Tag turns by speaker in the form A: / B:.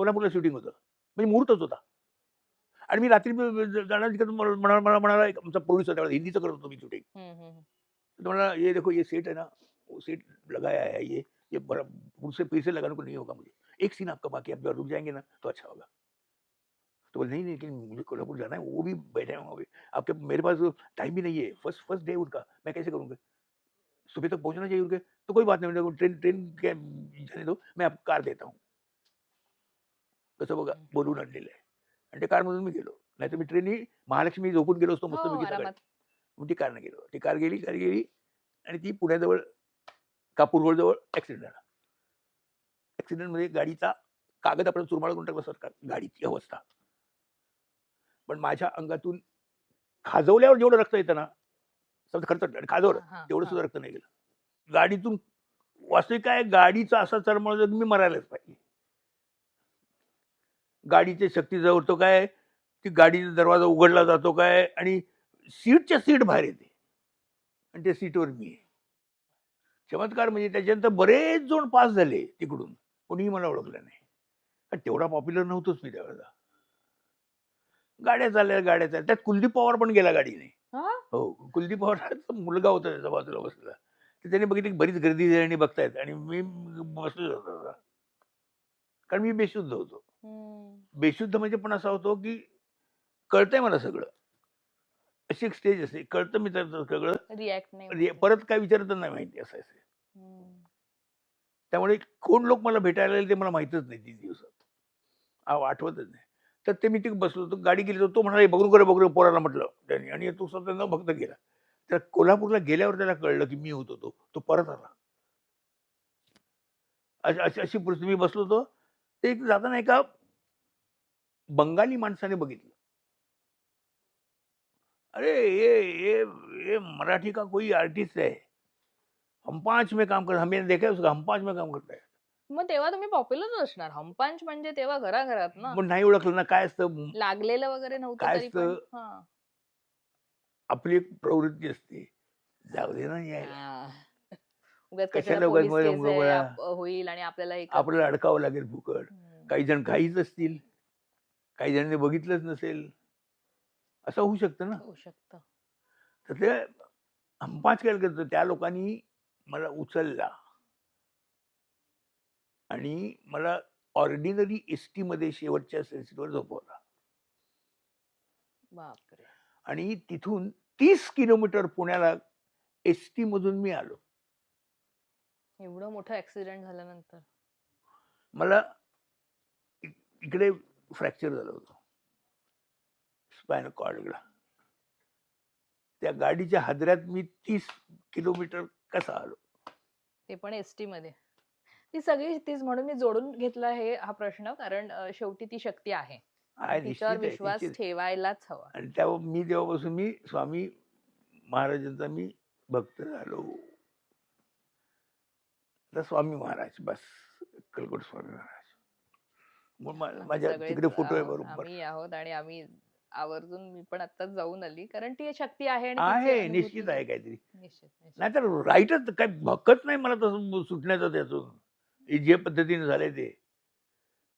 A: कोल्हापूरला शूटिंग होतं. म्हणजे मुहूर्तच होता. आणि मी रात्री मला म्हणाला म्हणाला एक आमचा प्रोड्युसर त्यावेळेला हिंदीचं करत होतो मी शूटिंग
B: हम्म, हम्म, हम्म.
A: तो म्हणाला ये देखो ये सेट है ना वो सेट लगाया है ये ये बड़ा मुझसे पैसे लगाने को नहीं होगा मुझे. एक सीन आपका बाकी आप रुक जाएँगे ना तो अच्छा होगा. तो बोले नहीं लेकिन मुझे कोल्हापुर जाना है वो भी बैठे हैं पे। आपके मेरे पास टाइम भी नहीं है फ़र्स्ट फ़र्स्ट डे उनका मैं कैसे करूँगा? सुबह तक पहुँचना चाहिए उनके तो कोई बात नहीं ट्रेन ट्रेन के जाने दो मैं आपको कार देता हूँ. कसं बघा. बोलून आणलेलं आहे. आणि त्या कारमधून मी गेलो. नाही तर मी ट्रेननी महालक्ष्मी झोपून गेलो असतो मस्त
B: हो,
A: मी. मग ती कारने गेलो. ती कार गेली कार गेली आणि ती पुण्याजवळ कापूर जवळ ऍक्सिडेंट झाला. ऍक्सिडेंटमध्ये गाडीचा कागद आपण चुरमाळ करून टाकला सरकार गाडीची अवस्था. पण माझ्या अंगातून खाजवल्यावर जेवढं रक्त येतं ना समजा खर्च खाजवलं
B: हा, हा,
A: तेवढं
B: हा.
A: सुद्धा रक्त नाही गेलं. गाडीतून वास्तविक काय गाडीचा असा चरमळ मी मरायलाच पाहिजे. गाडीची शक्ती जवळतो काय ती गाडीचा दरवाजा उघडला जातो काय? आणि सीटच्या सीट बाहेर येते. आणि त्या सीटवर मी आहे. चमत्कार म्हणजे त्याच्यानंतर बरेच जण पास झाले तिकडून. कोणीही मला ओळखलं नाही. तेवढा पॉप्युलर नव्हतोच मी त्यावेळेला गाड्या चालल्या गाड्या चालल्या. त्यात कुलदीप पवार पण गेला गाडीने.
B: हा?
A: हो. कुलदीप पवारांचा मुलगा होता त्याच्या बाजूला बसला तर त्याने बघितलं बरीच गर्दी जणांनी बघतायत. आणि मी बसलो होतो. कारण मी बेशुद्ध होतो. बेशुद्ध म्हणजे पण असा होतो की कळतंय मला सगळं. अशी एक स्टेज असते. कळतं मी तर सगळं.
B: रिॲक्ट नाही.
A: परत काय विचारत नाही माहिती असं असं.
B: हम्म.
A: त्यामुळे कोण लोक मला भेटायला आले ते मला माहितच नाही तीन दिवसात. आठवतच नाही. तर ते मी तिथे बसलो होतो गाडी गेली तर तो म्हणाला "हे बघू करे बघू रे," पोराला म्हटलं त्यांनी. आणि तो स्वतः न भक्त गेला. तर कोल्हापूरला गेल्यावर त्याला कळलं की मी होतो तो तो परत आला. अशी अशी मी बसलो होतो. ते एक जाताना एका बंगाली माणसाने बघितलं. अरे ये ये ये मराठी का कोई आर्टिस्ट है? हम पांच में काम कर हमें देखा है उसका हम पांच में काम करता है.
B: मग तेव्हा तुम्ही पॉप्युलर असणार. हमपांच म्हणजे तेव्हा घराघरात ना.
A: पण नाही ओळखलं ना काय असतं?
B: लागलेलं वगैरे नव्हतं
A: काय
B: तरी पण.
A: असतं?
B: हा.
A: आपली एक प्रवृत्ती असते. जाऊ दे ना यायला.
B: हा. उगाच
A: कशाला
B: कशाला
A: उगाच पोलीसमध्ये
B: केस
A: उगा
B: आहे,
A: बळा.
B: आप- होईल आणि आपल्याला एक
A: आपल्याला अडकावं लागेल फुकट.
B: हम्म.
A: काही जण काहीच असतील. काही जणांनी बघितलंच नसेल. असं होऊ शकतं ना.
B: होऊ शकतं.
A: तर ते हमपाच केलं करतं त्या लोकांनी मला उचलला. आणि मला ऑर्डिनरी एस टी मध्ये शेवटच्या सेन्सिटवर झोपवला.
B: बापरे.
A: आणि तिथून तीस किलोमीटर पुण्याला एस टी मधून मी आलो.
B: एवढं मोठं ऍक्सिडेंट झाल्यानंतर.
A: मला इकडे फ्रॅक्चर झालं होतं. स्पायनल कॉर्डला त्या गाडीच्या हादऱ्यात मी तीस किलोमीटर कसा आलो?
B: ते पण एसटी मध्ये. ती सगळी तीच म्हणून मी जोडून घेतला हे हा प्रश्न कारण अं, शेवटी ती शक्ती आहे. तिच्यावर
A: आहे,
B: विश्वास
A: निश्चित.
B: ठेवायलाच हवा.
A: आणि तेव्हा मी तेव्हापासून मी स्वामी महाराजांचा मी भक्त झालो. आता स्वामी महाराज बस. कलकोट स्वामी महाराज. माझ्या तिकडे फोटो आहे बरोबर
B: आम्ही आहोत आणि आम्ही आवर्जून मी पण आताच जाऊन आली कारण ती शक्ती आहे
A: आहे निश्चित आहे काहीतरी. नाहीतर राईटच काही भक्कच नाही मला तसं सुटण्याचं त्यातून. हे जे पद्धतीने झालंय ते.